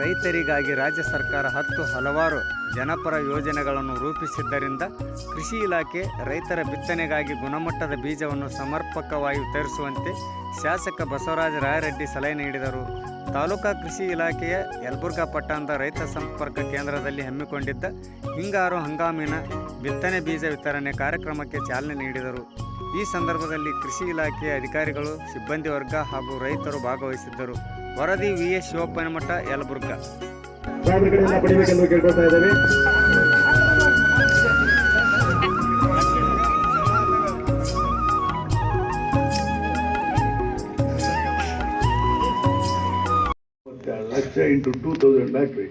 ರೈತರಿಗಾಗಿ ರಾಜ್ಯ ಸರ್ಕಾರ ಹತ್ತು ಹಲವಾರು ಜನಪರ ಯೋಜನೆಗಳನ್ನು ರೂಪಿಸಿದ್ದರಿಂದ ಕೃಷಿ ಇಲಾಖೆ ರೈತರ ಬಿತ್ತನೆಗಾಗಿ ಗುಣಮಟ್ಟದ ಬೀಜವನ್ನು ಸಮರ್ಪಕವಾಗಿ ವಿತರಿಸುವಂತೆ ಶಾಸಕ ಬಸವರಾಜ ರಾಯರೆಡ್ಡಿ ಸಲಹೆ ನೀಡಿದರು. ತಾಲೂಕಾ ಕೃಷಿ ಇಲಾಖೆಯ ಯಲಬುರ್ಗಾ ಪಟ್ಟಣದ ರೈತ ಸಂಪರ್ಕ ಕೇಂದ್ರದಲ್ಲಿ ಹಮ್ಮಿಕೊಂಡಿದ್ದ ಹಿಂಗಾರು ಹಂಗಾಮಿನ ಬಿತ್ತನೆ ಬೀಜ ವಿತರಣೆ ಕಾರ್ಯಕ್ರಮಕ್ಕೆ ಚಾಲನೆ ನೀಡಿದರು. ಈ ಸಂದರ್ಭದಲ್ಲಿ ಕೃಷಿ ಇಲಾಖೆಯ ಅಧಿಕಾರಿಗಳು ಸಿಬ್ಬಂದಿ ವರ್ಗ ಹಾಗೂ ರೈತರು ಭಾಗವಹಿಸಿದ್ದರು. ವರದಿ V. S. Shivappanamath Yelburga. Lakh into two thousand ಹಾಕ್ರಿ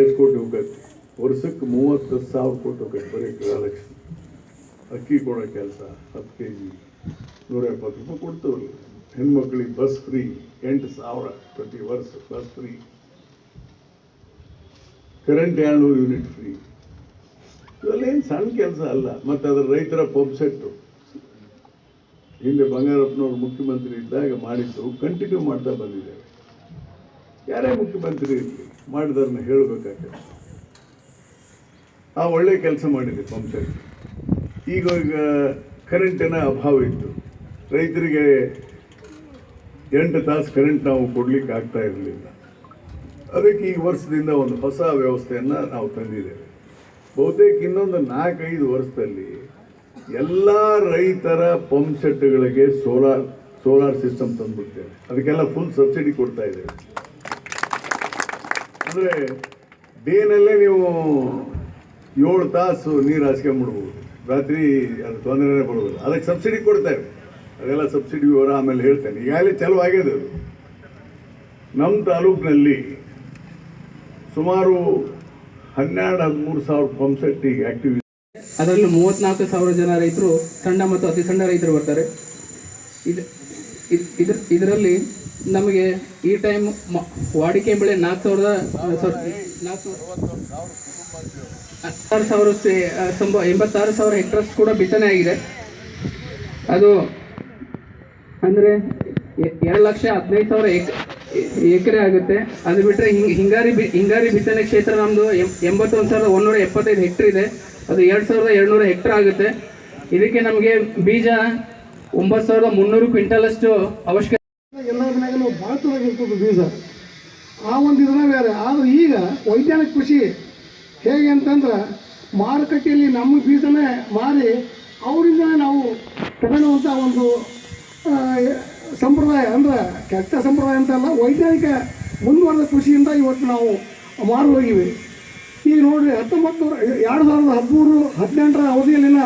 ಎಷ್ಟು ಕೋಟಿ ಹೋಗತ್ತೆ. ವರ್ಷಕ್ಕೆ ಮೂವತ್ತು ಸಾವಿರ ಕೋಟಿ ಹೋಗತ್ತೆ ಬರೀ ಗೃಹಲಕ್ಷ್ಮಿ ಅಕ್ಕಿ ಕೊಡೋ ಕೆಲಸ, ಹತ್ತು ಕೆ ಜಿ ನೂರ ಎಪ್ಪತ್ತು ರೂಪಾಯಿ ಕೊಡ್ತವ್ರಿ. ಹೆಣ್ಮಕ್ಳಿಗೆ ಬಸ್ ಫ್ರೀ ಎಂಟು ಸಾವಿರ ಪ್ರತಿ ವರ್ಷ ಬಸ್ ಫ್ರೀ ಕರೆಂಟ್ ಏಳ್ನೂರು ಯೂನಿಟ್ ಫ್ರೀ ಇವೆಲ್ಲ ಏನು ಸಣ್ಣ ಕೆಲಸ ಅಲ್ಲ, ಮತ್ತು ಅದರ ರೈತರ ಪಂಪ್ ಸೆಟ್ಟು ಹಿಂದೆ ಬಂಗಾರಪ್ಪನವರು ಮುಖ್ಯಮಂತ್ರಿ ಇದ್ದಾಗ ಮಾಡಿದ್ದು ಕಂಟಿನ್ಯೂ ಮಾಡ್ತಾ ಬಂದಿದ್ದೇವೆ ಯಾರೇ ಮುಖ್ಯಮಂತ್ರಿ ಇರಲಿ ಮಾಡಿದಾರನ್ನ ಹೇಳಬೇಕಾಗ್ತದೆ. ಆ ಒಳ್ಳೆ ಕೆಲಸ ಮಾಡಿದೆ ಪಂಪ್ಸೆಟ್ಟು ಈಗ ಈಗ ಕರೆಂಟಿನ ಅಭಾವ ಇತ್ತು. ರೈತರಿಗೆ ಎಂಟು ತಾಸು ಕರೆಂಟ್ ನಾವು ಕೊಡಲಿಕ್ಕೆ ಆಗ್ತಾ ಇರಲಿಲ್ಲ. ಅದಕ್ಕೆ ಈ ವರ್ಷದಿಂದ ಒಂದು ಹೊಸ ವ್ಯವಸ್ಥೆಯನ್ನು ನಾವು ತಂದಿದ್ದೇವೆ. ಬಹುತೇಕ ಇನ್ನೊಂದು ನಾಲ್ಕೈದು ವರ್ಷದಲ್ಲಿ ಎಲ್ಲ ರೈತರ ಪಂಪ್ ಸೆಟ್ಗಳಿಗೆ ಸೋಲಾರ್ ಸೋಲಾರ್ ಸಿಸ್ಟಮ್ ತಂದುಬಿಡ್ತೇವೆ. ಅದಕ್ಕೆಲ್ಲ ಫುಲ್ ಸಬ್ಸಿಡಿ ಕೊಡ್ತಾ ಇದ್ದೇವೆ. ಅಂದರೆ ಡೇನಲ್ಲೇ ನೀವು ಏಳು ತಾಸು ನೀರು ಹಾಸ್ಕೊಂಬಿಡ್ಬೋದು ರಾತ್ರಿ ಅದು ತೊಂದರೆನೇ ಬರೋದಿಲ್ಲ ಅದಕ್ಕೆ ಸಬ್ಸಿಡಿ ಕೊಡ್ತಾರೆ. ಅದೆಲ್ಲ ಸಬ್ಸಿಡಿ ವಿವರ ಆಮೇಲೆ ಹೇಳ್ತೇನೆ ಈಗಾಗಲೇ ಚಾಲು ಆಗಿದೆ ಅದು. ನಮ್ಮ ತಾಲೂಕಿನಲ್ಲಿ ಸುಮಾರು ಹನ್ನೆರಡು ಹದಿಮೂರು ಸಾವಿರ ಪಂಪ್ ಸೆಟ್ ಈಗ ಆಕ್ಟಿವ್ ಅದರಲ್ಲಿ ಮೂವತ್ನಾಲ್ಕು ಸಾವಿರ ಜನ ರೈತರು, ಸಣ್ಣ ಮತ್ತು ಅತಿ ಸಣ್ಣ ರೈತರು ಬರ್ತಾರೆ. ಇದು ಇದ್ರ, ಇದರಲ್ಲಿ ನಮಗೆ ಈ ಟೈಮ್ ವಾಡಿಕೆ ಬೆಳೆ ನಾಲ್ಕು ಸಾವಿರದ ನಾಲ್ಕು ಹತ್ತಾರು ಸಾವಿರ ಆ, ಸಂಭ ಎಂಬತ್ತಾರು ಸಾವಿರ ಹೆಕ್ಟರ್ಸ್ ಕೂಡ ಬಿತ್ತನೆ ಆಗಿದೆ. ಅದು ಅಂದರೆ ಎರಡು ಲಕ್ಷ ಹದಿನೈದು ಸಾವಿರ ಎಕ್ ಎಕರೆ ಆಗುತ್ತೆ. ಅದು ಬಿಟ್ಟರೆ ಹಿಂಗ್ ಹಿಂಗಾರಿ ಬಿ ಹಿಂಗಾರಿ ಬಿತ್ತನೆ ಕ್ಷೇತ್ರ ನಮ್ಮದು ಎಂಬತ್ತೊಂದು ಸಾವಿರದ ಒಂದೂರ ಎಪ್ಪತ್ತೈದು ಹೆಕ್ಟರ್ ಇದೆ. ಅದು ಎರಡು ಸಾವಿರದ ಎರಡುನೂರ ಹೆಕ್ಟರ್ ಆಗುತ್ತೆ. ಇದಕ್ಕೆ ನಮಗೆ ಬೀಜ ಒಂಬತ್ತು ಸಾವಿರದ ಮುನ್ನೂರು ಕ್ವಿಂಟಲಷ್ಟು ಅವಶ್ಯಕತೆ ಎಲ್ಲ ಭಾಳ ಚೆನ್ನಾಗಿರ್ತದೆ ಬೀಜ. ಆ ಒಂದು ಇದನ್ನ ಬೇರೆ. ಆದರೆ ಈಗ ವೈಜ್ಞಾನಿಕ ಕೃಷಿ ಹೇಗೆ ಅಂತಂದ್ರೆ ಮಾರುಕಟ್ಟೆಯಲ್ಲಿ ನಮ್ಮ ಬೀಜನೇ ಮಾರಿ ಅವರಿಂದ ನಾವು ತಗೊಳ್ಳುವಂಥ ಒಂದು ಸಂಪ್ರದಾಯ, ಅಂದ್ರೆ ಕೆಟ್ಟ ಸಂಪ್ರದಾಯ ಅಂತಲ್ಲ ವೈಜ್ಞಾನಿಕ ಮುಂದುವರೆದ ಕೃಷಿಯಿಂದ ಇವತ್ತು ನಾವು ಮಾರು ಹೋಗಿವೆ. ಈಗ ನೋಡಿರಿ ಹತ್ತೊಂಬತ್ತು, ಎರಡು ಸಾವಿರದ ಹದಿಮೂರು, ಹದಿನೆಂಟರ ಅವಧಿಯಲ್ಲಿನ